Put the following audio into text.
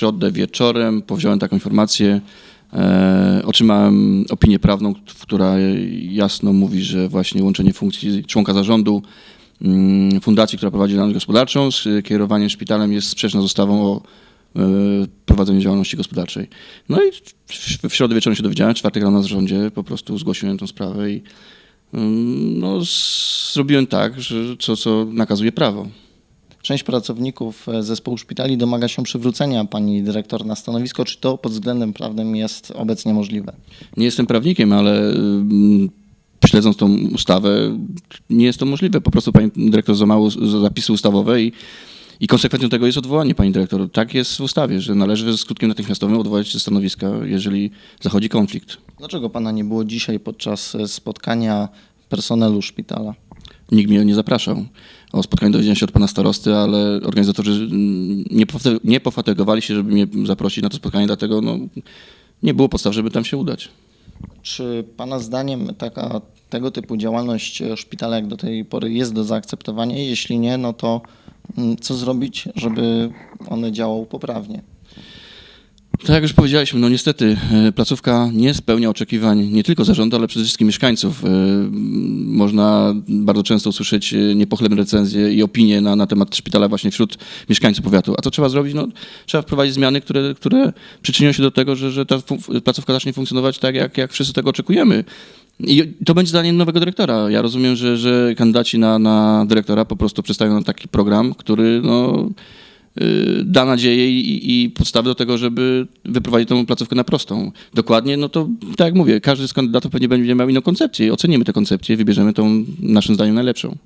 środę wieczorem powziąłem taką informację. E, otrzymałem opinię prawną, która jasno mówi, że właśnie łączenie funkcji członka zarządu mm, fundacji, która prowadzi działalność gospodarczą z kierowaniem szpitalem jest sprzeczna z ustawą o e, prowadzeniu działalności gospodarczej. No i w, środę wieczorem się dowiedziałem, czwartek rano na zarządzie po prostu zgłosiłem tą sprawę i mm, no, zrobiłem tak, że co, co nakazuje prawo. Część pracowników e, zespołu szpitali domaga się przywrócenia pani dyrektor na stanowisko. Czy to pod względem prawnym jest obecnie możliwe? Nie jestem prawnikiem, ale mm, śledząc tą ustawę, nie jest to możliwe. Po prostu pani dyrektor złamała z- zapisy ustawowe i, i konsekwencją tego jest odwołanie pani dyrektor. Tak jest w ustawie, że należy ze skutkiem natychmiastowym odwołać się stanowiska, jeżeli zachodzi konflikt. Dlaczego pana nie było dzisiaj podczas e, spotkania personelu szpitala? Nikt mnie nie zapraszał. O spotkaniu dowiedziałem się od pana starosty, ale organizatorzy mm, nie, nie pofatygowali się, żeby mnie zaprosić na to spotkanie, dlatego no, nie było podstaw, żeby tam się udać. Czy pana zdaniem taka, tego typu działalność szpitala jak do tej pory jest do zaakceptowania? Jeśli nie, no to mm, co zrobić, żeby one działały poprawnie? Tak jak już powiedzieliśmy, no niestety e, placówka nie spełnia oczekiwań nie tylko zarządu, ale przede wszystkim mieszkańców. E, Można bardzo często usłyszeć e, niepochlebne recenzje i opinie na, na temat szpitala właśnie wśród mieszkańców powiatu. A co trzeba zrobić? No, trzeba wprowadzić zmiany, które, które przyczynią się do tego, że, że ta placówka zacznie funkcjonować tak, jak, jak wszyscy tego oczekujemy. I to będzie zadaniem nowego dyrektora. Ja rozumiem, że, że kandydaci na, na dyrektora po prostu na taki program, który no, da nadzieję i, i podstawy do tego, żeby wyprowadzić tę placówkę na prostą. Dokładnie, no to tak jak mówię, każdy z kandydatów pewnie będzie miał inną koncepcję. Ocenimy tę koncepcję i wybierzemy tą naszym zdaniem najlepszą.